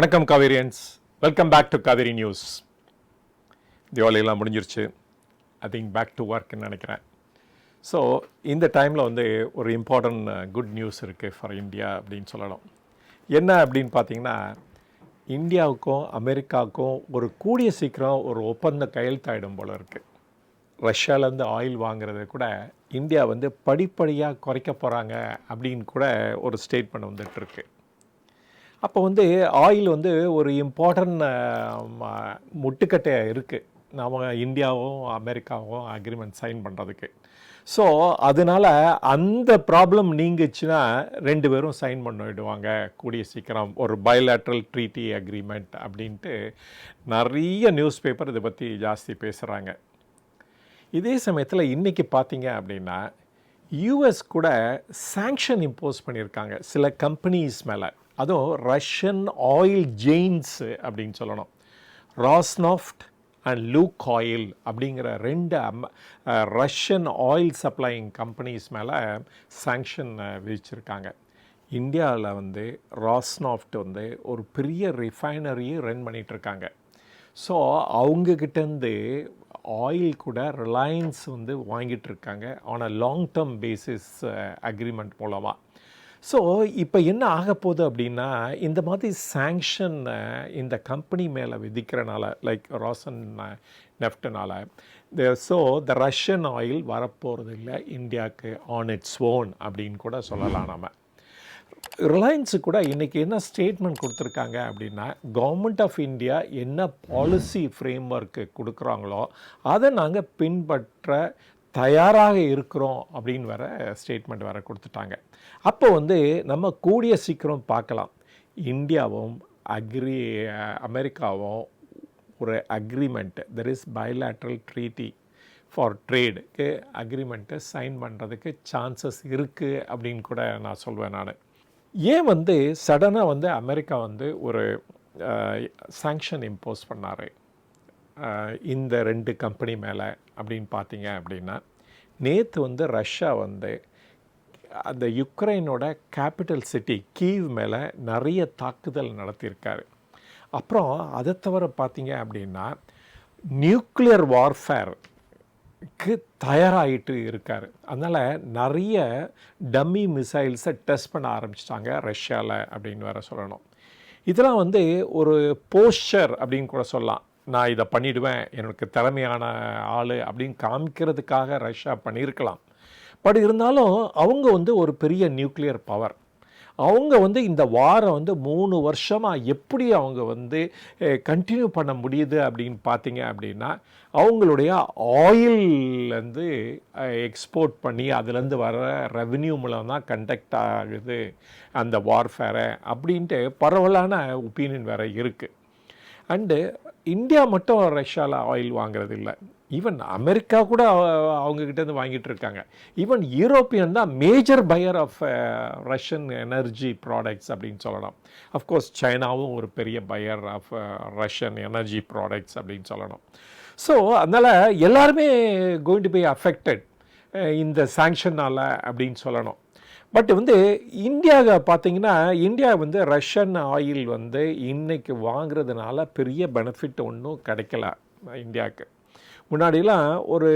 வணக்கம் Kaverians. Welcome back to Kaveri news தீபாவளியெல்லாம் முடிஞ்சிருச்சு. I think back to ஒர்க்னு நினைக்கிறேன். ஸோ இந்த டைமில் வந்து ஒரு இம்பார்ட்டன்ட் குட் நியூஸ் இருக்குது ஃபார் இந்தியா அப்படின்னு சொல்லலாம் என்ன அப்படின்னு பார்த்தீங்கன்னா இந்தியாவுக்கும் அமெரிக்காவுக்கும் ஒரு கூடிய சீக்கிரம் ஒரு ஒப்பந்தம் கையெழுத்தாயிடும் போல் இருக்குது ரஷ்யாவிலேருந்து ஆயில் வாங்குறத கூட இந்தியா வந்து படிப்படியாக குறைக்க போகிறாங்க அப்படின்னு கூட ஒரு ஸ்டேட்மெண்ட் வந்துட்டுருக்கு அப்போ வந்து ஆயில் வந்து ஒரு இம்பார்ட்டன்ட் முட்டுக்கட்டையாக இருக்குது நாம் இந்தியாவும் அமெரிக்காவும் அக்ரிமெண்ட் சைன் பண்ணுறதுக்கு ஸோ அதனால் அந்த ப்ராப்ளம் நீங்கிச்சுன்னா ரெண்டு பேரும் சைன் பண்ணிவிடுவாங்க கூடிய சீக்கிரம் ஒரு பயலேட்ரல் ட்ரீட்டி அக்ரிமெண்ட் அப்படின்ட்டு நிறைய நியூஸ் பேப்பர் இதை பற்றி ஜாஸ்தி பேசுகிறாங்க இதே சமயத்தில் இன்றைக்கி பார்த்தீங்க அப்படின்னா யூஎஸ் கூட சாங்ஷன் இம்போஸ் பண்ணியிருக்காங்க. சில கம்பெனிஸ் மேலே. அதுவும் ரஷ்யன் ஆயில் ஜெயின்ஸு அப்படின்னு சொல்லணும். ராஸ்னாஃப்ட் அண்ட் லூக் ஆயில் அப்படிங்கிற ரெண்டு um Russian oil supplying companies மேலே சாங்ஷன் விதிச்சிருக்காங்க. இந்தியாவில் வந்து ராஸ்னாஃப்ட் வந்து ஒரு பெரிய ரிஃபைனரியை ரன் பண்ணிகிட்ருக்காங்க ஸோ அவங்கக்கிட்டேருந்து ஆயில் கூட ரிலையன்ஸ் வந்து வாங்கிட்டு இருக்காங்க on a long term basis agreement மூலமாக ஸோ இப்போ என்ன ஆக போகுது அப்படின்னா இந்த மாதிரி சேங்ஷனை இந்த கம்பெனி மேலே விதிக்கிறனால like Rasan the so the Russian oil வரப்போகிறது இல்லை இந்தியாவுக்கு ஆன் இட்ஸ் ஓன் அப்படின்னு கூட சொல்லலாம் நம்ம ரிலையன்ஸு கூட இன்றைக்கி என்ன ஸ்டேட்மெண்ட் கொடுத்துருக்காங்க அப்படின்னா கவர்மெண்ட் ஆஃப் இந்தியா என்ன பாலிசி ஃப்ரேம் ஒர்க்கு கொடுக்குறாங்களோ அதை நாங்கள் பின்பற்ற தயாராக இருக்கிறோம் அப்படின்னு வர ஸ்டேட்மெண்ட் வேறு கொடுத்துட்டாங்க. அப்போ வந்து நம்ம கூடிய சீக்கிரம் பார்க்கலாம். இந்தியாவும் அக்ரி அமெரிக்காவும் ஒரு agreement there is bilateral treaty for ட்ரேடுக்கு அக்ரிமெண்ட்டை சைன் பண்ணுறதுக்கு சான்சஸ் இருக்குது அப்படின்னு கூட நான் சொல்வேன் நான். ஏன் வந்து சடனாக வந்து அமெரிக்கா வந்து ஒரு சாங்ஷன் இம்போஸ் பண்ணார்? இந்த ரெண்டு கம்பெனி மேலே அப்படின்னு பார்த்தீங்க அப்படின்னா நேற்று வந்து ரஷ்யா வந்து அந்த யுக்ரைனோட கேபிட்டல் சிட்டி கீவ் மேலே நிறைய தாக்குதல் நடத்தியிருக்காரு. அப்புறம் அதை தவிர பார்த்தீங்க அப்படின்னா நியூக்ளியர் வார்ஃபேருக்கு தயாராகிட்டு இருக்கார். அதனால் நிறைய டம்மி மிசைல்ஸை டெஸ்ட் பண்ண ஆரம்பிச்சிட்டாங்க ரஷ்யாவில் அப்படின்னு வேற சொல்லணும். இதெல்லாம் வந்து ஒரு போஸ்டர் அப்படின்னு கூட சொல்லலாம். நான் இதை பண்ணிடுவேன் எனக்கு திறமையான ஆள் அப்படின்னு காமிக்கிறதுக்காக ரஷ்யா பண்ணியிருக்கலாம். பட் இருந்தாலும் அவங்க வந்து ஒரு பெரிய நியூக்ளியர் பவர். அவங்க வந்து இந்த வாரம் வந்து மூணு வருஷமாக எப்படி அவங்க வந்து கண்டினியூ பண்ண முடியுது அப்படின்னு பார்த்தீங்க அப்படின்னா அவங்களுடைய ஆயில்லேருந்து எக்ஸ்போர்ட் பண்ணி அதுலேருந்து வர ரெவன்யூ மூலம் தான் கண்டக்ட் ஆகுது அந்த வார்ஃபேரை அப்படின்ட்டு பரவலான ஒப்பீனியன் வேறு இருக்குது அண்டு இந்தியா மட்டும் ரஷ்யாவில் ஆயில் வாங்குறது இல்லை ஈவன் அமெரிக்கா கூட அவங்கக்கிட்டேருந்து வாங்கிட்டு இருக்காங்க. ஈவன் யூரோப்பியன் தான் major buyer of Russian energy products அப்படின்னு சொல்லலாம் அஃப்கோர்ஸ் சைனாவும் ஒரு பெரிய buyer of Russian energy products அப்படின்னு சொல்லணும். ஸோ அதனால் எல்லாருமே கோயிங் டு பி அஃபெக்டட் இந்த சாங்ஷனால் அப்படின்னு சொல்லணும். பட் வந்து இந்தியாவை பார்த்தீங்கன்னா இந்தியா வந்து ரஷ்யன் ஆயில் வந்து இன்றைக்கி வாங்குறதுனால பெரிய பெனிஃபிட் ஒன்றும் கிடைக்கல இந்தியாவுக்கு. முன்னாடிலாம் ஒரு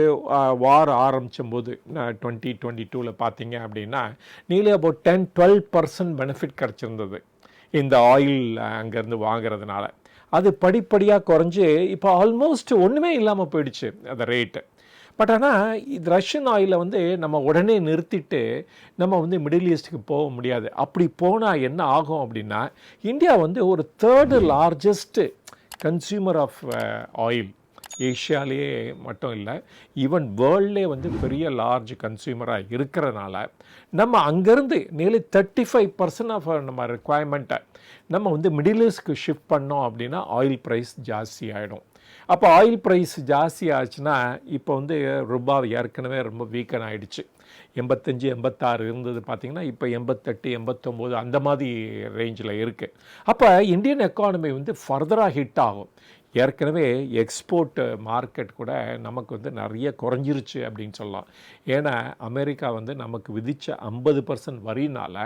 வார் ஆரம்பிச்சும் நான் டுவெண்ட்டி டுவெண்ட்டி டூவில் பார்த்தீங்க அப்படின்னா நீலே அப்போ டென் டுவெல் பர்சன்ட் பெனிஃபிட் கிடச்சிருந்தது இந்த ஆயில் அங்கேருந்து வாங்குறதுனால. அது படிப்படியாக குறைஞ்சி இப்போ ஆல்மோஸ்ட் ஒன்றுமே இல்லாமல் போயிடுச்சு அந்த ரேட்டு பட் ஆனால் இது ரஷ்யன் ஆயிலை வந்து நம்ம உடனே நிறுத்திட்டு நம்ம வந்து மிடில் ஈஸ்ட்டுக்கு போக முடியாது. அப்படி போனால் என்ன ஆகும் அப்படின்னா இந்தியா வந்து ஒரு third largest consumer of oil ஏஷியாலேயே மட்டும் இல்லை ஈவன் வேர்ல்ட்லே வந்து பெரிய லார்ஜ் கன்சியூமராக இருக்கிறனால நம்ம அங்கேருந்து nearly thirty five percent of நம்ம ரெக்குவயர்மெண்ட்டை நம்ம வந்து மிடில் ஈஸ்ட்க்கு ஷிஃப்ட் பண்ணோம் அப்படின்னா ஆயில் ப்ரைஸ் ஜாஸ்தி ஆகிடும் அப்போ ஆயில் ப்ரைஸ் ஜாஸ்தி ஆச்சுன்னா இப்போ வந்து ரூபா ஏற்கனவே ரொம்ப வீக்கன் ஆகிடுச்சு எண்பத்தஞ்சு எண்பத்தாறு இருந்தது பார்த்திங்கன்னா இப்போ எண்பத்தெட்டு எண்பத்தொம்போது அந்த மாதிரி ரேஞ்சில் இருக்குது அப்போ இந்தியன் எக்கானமி வந்து ஃபர்தராக ஹிட் ஆகும். ஏற்கனவே எக்ஸ்போர்ட் மார்க்கெட் கூட நமக்கு வந்து நிறைய குறைஞ்சிருச்சு அப்படின்னு சொல்லலாம். ஏன்னா அமெரிக்கா வந்து நமக்கு விதித்த ஐம்பது பர்சன்ட் வரினால்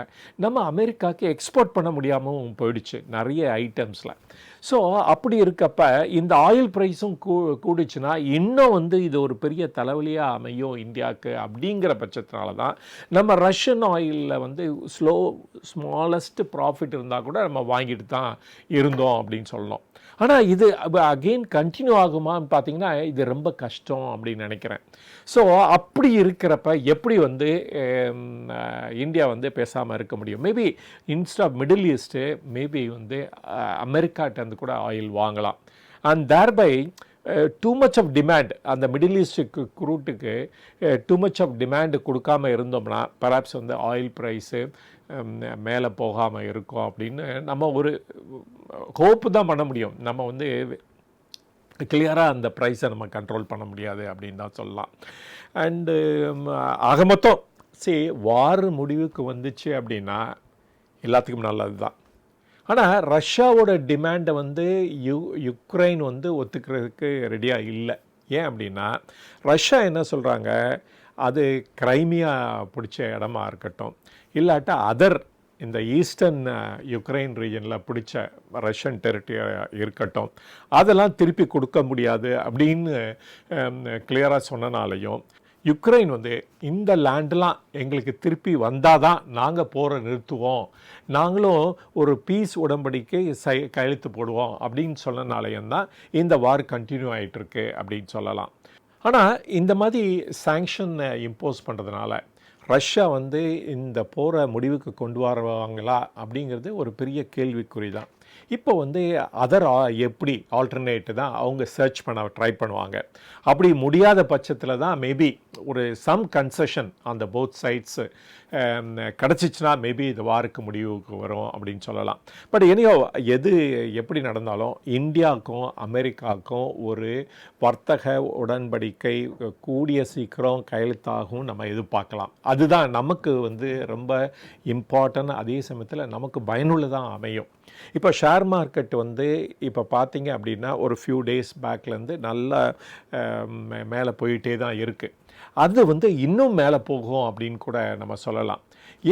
நம்ம அமெரிக்காவுக்கு எக்ஸ்போர்ட் பண்ண முடியாமல் போயிடுச்சு நிறைய ஐட்டம்ஸில் ஸோ அப்படி இருக்கப்ப இந்த ஆயில் ப்ரைஸும் கூ கூடுச்சுன்னா இன்னும் வந்து இது ஒரு பெரிய தலைவலியாக அமையும் இந்தியாவுக்கு அப்படிங்கிற பட்சத்தினால தான் நம்ம ரஷ்யன் ஆயிலில் வந்து ஸ்லோ ஸ்மாலஸ்ட் ப்ராஃபிட் இருந்தால் கூட நம்ம வாங்கிட்டு தான் இருந்தோம் அப்படின்னு சொல்லணும். ஆனால் இது அகெயின் கண்டினியூ ஆகுமான்னு பார்த்தீங்கன்னா இது ரொம்ப கஷ்டம் அப்படின்னு நினைக்கிறேன். ஸோ அப்படி இருக்கிறப்ப எப்படி வந்து இந்தியா வந்து பேசாமல் இருக்க முடியும்? Maybe instead of middle east maybe வந்து அமெரிக்காட்டேருந்து கூட ஆயில் வாங்கலாம். And thereby too much of demand அந்த மிடில் ஈஸ்ட்டுக்கு குரூட்டுக்கு டூ மச் ஆஃப் டிமாண்டு கொடுக்காம இருந்தோம்னா பராப்ஸ் வந்து ஆயில் ப்ரைஸு மேலே போகாமல் இருக்கும் அப்படின்னு நம்ம ஒரு ஹோப்பு தான் பண்ண முடியும். நம்ம வந்து கிளியராக அந்த ப்ரைஸை நம்ம கண்ட்ரோல் பண்ண முடியாது அப்படின்னு தான் சொல்லலாம். அண்டு ஆக மொத்தம் சரி வார் முடிவுக்கு வந்துச்சு அப்படின்னா எல்லாத்துக்கும் நல்லது தான் ஆனால் ரஷ்யாவோட டிமாண்டை வந்து யு யுக்ரைன் வந்து ஒத்துக்கிறதுக்கு ரெடியாக இல்லை. ஏன் அப்படின்னா ரஷ்யா என்ன சொல்கிறாங்க அது கிரைமியா பிடிச்ச இடமா இருக்கட்டும். இல்லாட்டா அதர் இந்த ஈஸ்டர்ன் யுக்ரைன் ரீஜனில் பிடிச்ச ரஷ்யன் டெரிட்டரியாக இருக்கட்டும். அதெல்லாம் திருப்பி கொடுக்க முடியாது அப்படின்னு கிளியராக சொன்னனாலையும் யுக்ரைன் வந்து இந்த லேண்டெலாம் எங்களுக்கு திருப்பி வந்தால் தான் நாங்கள் போகிற நிறுத்துவோம். நாங்களும் ஒரு பீஸ் உடம்படிக்கை சை கையெழுத்து போடுவோம் அப்படின்னு சொன்னனாலையும் தான் இந்த வார் கண்டினியூ ஆகிட்டுருக்கு அப்படின்னு சொல்லலாம். ஆனால் இந்த மாதிரி சாங்ஷனை இம்போஸ் பண்ணுறதுனால ரஷ்யா வந்து இந்த போரை முடிவுக்கு கொண்டு வருவாங்களா அப்படிங்கிறது ஒரு பெரிய கேள்விக்குறி தான் இப்போ வந்து அதர் எப்படி ஆல்டர்னேட்டு தான் அவங்க சர்ச் பண்ண ட்ரை பண்ணுவாங்க. அப்படி முடியாத பட்சத்தில் தான் மேபி ஒரு சம் கன்செஷன் அந்த போத் சைட்ஸு கிடச்சிச்சின்னா மேபி இது வாருக்கு முடிவுக்கு வரும் அப்படின்னு சொல்லலாம். பட் எனியோ எது எப்படி நடந்தாலும் இந்தியாவுக்கும் அமெரிக்காவுக்கும் ஒரு வர்த்தக உடன்படிக்கை கூடிய சீக்கிரம் கையெழுத்தாகும் நம்ம எதிர்பார்க்கலாம். அதுதான் நமக்கு வந்து ரொம்ப இம்பார்ட்டன்ட் அதே சமயத்தில் நமக்கு பயனுள்ளதாக அமையும். இப்போ ஷேர் மார்க்கெட் வந்து இப்போ பார்த்தீங்க அப்படின்னா ஒரு ஃபியூ டேஸ் பேக்லேருந்து நல்லா மேலே போயிட்டே தான் இருக்குது அது வந்து இன்னும் மேலே போகும் அப்படின்னு கூட நம்ம சொல்லலாம்.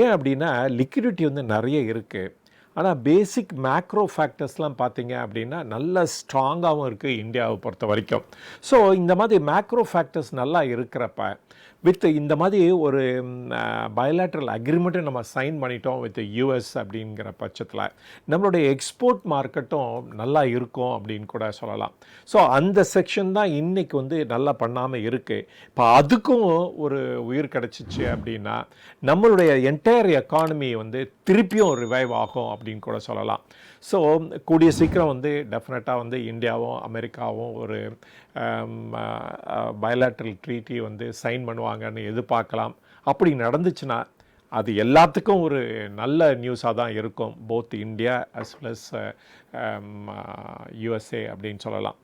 ஏன் அப்படின்னா லிக்விடிட்டி வந்து நிறைய இருக்குது ஆனால் பேசிக் மேக்ரோ ஃபேக்டர்ஸ்லாம் பார்த்தீங்க அப்படின்னா நல்ல ஸ்ட்ராங்காகவும் இருக்குது இந்தியாவை பொறுத்த வரைக்கும். ஸோ இந்த மாதிரி மேக்ரோ ஃபேக்டர்ஸ் நல்லா இருக்கிறப்ப வித் இந்த மாதிரி ஒரு பயலாட்ரல் அக்ரிமெண்ட்டை நம்ம சைன் பண்ணிட்டோம் வித் யூஎஸ் அப்படிங்கிற பட்சத்தில் நம்மளுடைய எக்ஸ்போர்ட் மார்க்கெட்டும் நல்லா இருக்கும் அப்படின்னு கூட சொல்லலாம். ஸோ அந்த செக்ஷன் தான் இன்றைக்கி வந்து நல்லா பண்ணாமல் இருக்குது இப்போ அதுக்கும் ஒரு உயிர் கிடச்சிச்சு அப்படின்னா நம்மளுடைய என்டையர் எக்கானமி வந்து திருப்பியும் ரிவைவ் ஆகும் அப்படின்னு கூட சொல்லலாம். ஸோ கூடிய சீக்கிரம் வந்து டெஃபினட்டாக வந்து இந்தியாவும் அமெரிக்காவும் ஒரு பயலாட்ரல் ட்ரீட்டி வந்து சைன் பண்ணுவாங்கன்னு எதிர்பார்க்கலாம். அப்படி நடந்துச்சுன்னா அது எல்லாத்துக்கும் ஒரு நல்ல நியூஸாக தான் இருக்கும். Both India as plus USA அப்படின்னு சொல்லலாம்.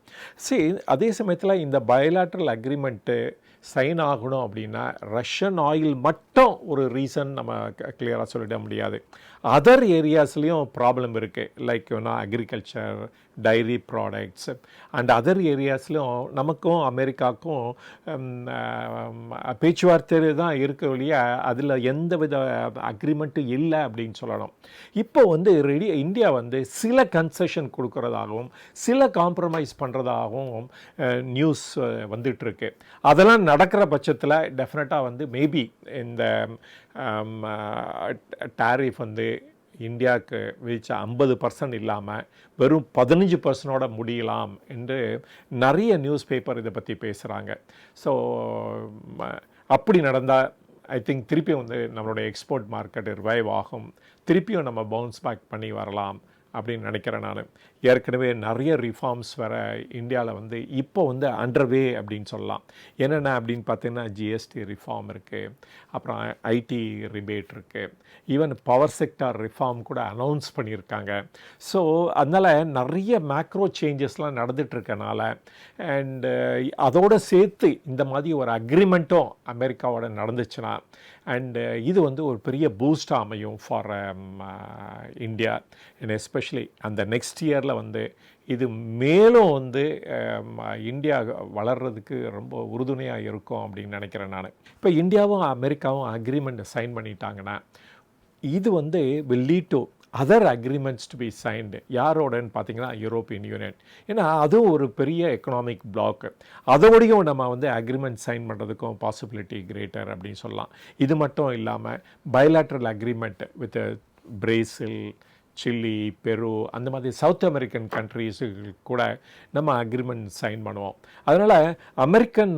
சரி அதே சமயத்தில் இந்த பயலாட்ரல் அக்ரிமெண்ட்டு சைன் ஆகணும் அப்படின்னா ரஷ்யன் ஆயில் மட்டும் ஒரு ரீசன் நம்ம கிளியராக சொல்லிட முடியாது. அதர் ஏரியாஸ்லேயும் ப்ராப்ளம் இருக்குது like agriculture dairy products and other ஏரியாஸ்லையும் நமக்கும் அமெரிக்காவுக்கும் பேச்சுவார்த்தை தான் இருக்க வழிய அதில் எந்த வித அக்ரிமெண்ட்டும் இல்லை அப்படின்னு சொல்லணும். இப்போ வந்து ரெடி இந்தியா வந்து சில கன்செஷன் கொடுக்குறதாகவும் சில காம்ப்ரமைஸ் பண்ணுறதாகவும் நியூஸ் வந்துட்டுருக்கு அதெல்லாம் நடக்கிற பட்சத்தில் டெஃபினட்டாக வந்து மேபி இந்த டாரிஃப் வந்து இந்தியாவுக்கு விதித்த ஐம்பது பர்சன்ட் இல்லாமல் வெறும் பதினஞ்சு பர்சனோட முடியலாம் என்று நிறைய நியூஸ் பேப்பர் இதை பற்றி பேசுகிறாங்க ஸோ அப்படி நடந்தால் ஐ திங்க் திருப்பியும் வந்து நம்மளுடைய எக்ஸ்போர்ட் மார்க்கெட் ரிவைவ் ஆகும். திருப்பியும் நம்ம பவுன்ஸ் பேக் பண்ணி வரலாம். அப்படின்னு நினைக்கிறேன் நான். ஏற்கனவே நிறைய ரிஃபார்ம்ஸ் வர இந்தியாவில் வந்து இப்போ வந்து அண்டர்வே அப்படின்னு சொல்லலாம். என்னென்ன அப்படின்னு பார்த்தீங்கன்னா ஜிஎஸ்டி ரிஃபார்ம் இருக்குது அப்புறம் ஐடி ரிபேட் இருக்குது ஈவன் பவர் செக்டார் ரிஃபார்ம் கூட அனௌன்ஸ் பண்ணியிருக்காங்க. ஸோ அதனால் நிறைய மேக்ரோ சேஞ்சஸ்லாம் நடந்துகிட்ருக்கனால அண்டு அதோடு சேர்த்து இந்த மாதிரி ஒரு அக்ரிமெண்ட்டும் அமெரிக்காவோட நடந்துச்சுன்னா அண்டு uh, இது வந்து ஒரு பெரிய பூஸ்டாக அமையும் ஃபார் இந்தியா அண்ட் எஸ்பெஷலி அந்த நெக்ஸ்ட் இயரில் வந்து இது மேலும் வந்து um, uh, இந்தியா வளர்கிறதுக்கு ரொம்ப உறுதுணையாக இருக்கும் அப்படின்னு நினைக்கிறேன் நான். இப்போ இந்தியாவும் அமெரிக்காவும் அக்ரிமெண்ட் சைன் பண்ணிட்டாங்கன்னா இது வந்து will lead to other agreements to be signed யாரோடன்னு பார்த்தீங்கன்னா யூரோப்பியன் யூனியன் ஏன்னா அதுவும் ஒரு பெரிய எக்கனாமிக் பிளாக்கு அதோடையும் நம்ம வந்து அக்ரிமெண்ட் சைன் பண்ணுறதுக்கும் பாசிபிலிட்டி கிரேட்டர் அப்படின்னு சொல்லலாம். இது மட்டும் இல்லாமல் bilateral agreement with Brazil Chile Peru அந்த மாதிரி சவுத் அமெரிக்கன் கண்ட்ரீஸு கூட நம்ம அக்ரிமெண்ட் சைன் பண்ணுவோம். அதனால் அமெரிக்கன்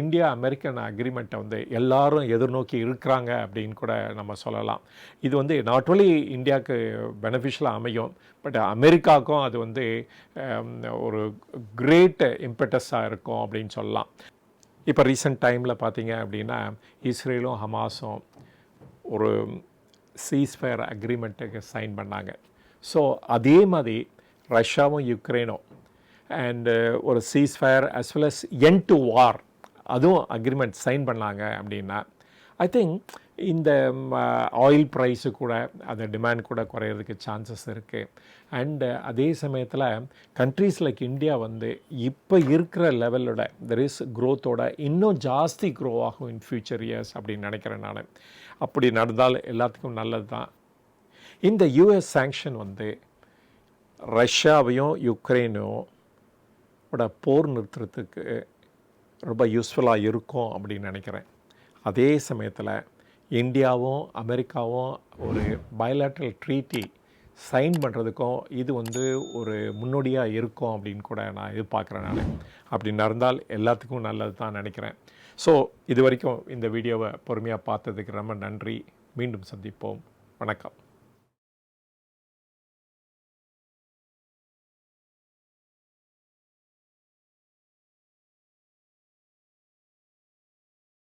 இந்தியா அமெரிக்கன் அக்ரிமெண்ட்டை வந்து எல்லாரும் எதிர்நோக்கி இருக்கிறாங்க அப்படின்னு கூட நம்ம சொல்லலாம். இது வந்து நாட் ஒன்லி இந்தியாவுக்கு பெனிஃபிஷியலாக அமையும் பட் அமெரிக்காவுக்கும் அது வந்து ஒரு கிரேட் இம்பெட்டஸாக இருக்கும் அப்படின்னு சொல்லலாம். இப்போ ரீசெண்ட் டைமில் பார்த்தீங்க அப்படின்னா இஸ்ரேலும் ஹமாஸும் ஒரு சீஸ்ஃபயர் அக்ரிமெண்ட்டுக்கு சைன் பண்ணாங்க. ஸோ அதே மாதிரி ரஷ்யாவும் யுக்ரைனும் அண்டு uh, ஒரு ceasefire as well as end to war அதுவும் அக்ரிமெண்ட் சைன் பண்ணாங்க அப்படின்னா ஐ திங்க் இந்த um, ஆயில் ப்ரைஸு கூட அந்த டிமாண்ட் கூட குறையிறதுக்கு சான்சஸ் இருக்குது அண்டு uh, அதே சமயத்தில் கண்ட்ரீஸ் லைக் இந்தியா வந்து இப்போ இருக்கிற லெவலோட தெர் இஸ் க்ரோத்தோட இன்னும் ஜாஸ்தி க்ரோ ஆகும் இன் ஃபியூச்சர் இயர்ஸ் அப்படின்னு நினைக்கிறேன் நான். அப்படி நடந்தால் எல்லாத்துக்கும் நல்லது தான் இந்த யூஎஸ் சேங்ஷன் வந்து ரஷ்யாவையும் யுக்ரைனும் ஓட போர் நிறுத்துறதுக்கு ரொம்ப யூஸ்ஃபுல்லாக இருக்கும் அப்படின்னு நினைக்கிறேன். அதே சமயத்தில் இந்தியாவும் அமெரிக்காவும் ஒரு பயலாட்ரல் ட்ரீட்டி சைன் பண்ணுறதுக்கும் இது வந்து ஒரு முன்னோடியாக இருக்கும் அப்படின்னு கூட நான் எதிர்பார்க்குறேன் நான். அப்படி நடந்தால் எல்லாத்துக்கும் நல்லது தான் நினைக்கிறேன். ஸோ இது வரைக்கும் இந்த வீடியோவை பொறுமையாக பார்த்ததுக்கு ரொம்ப நன்றி. மீண்டும் சந்திப்போம். வணக்கம்.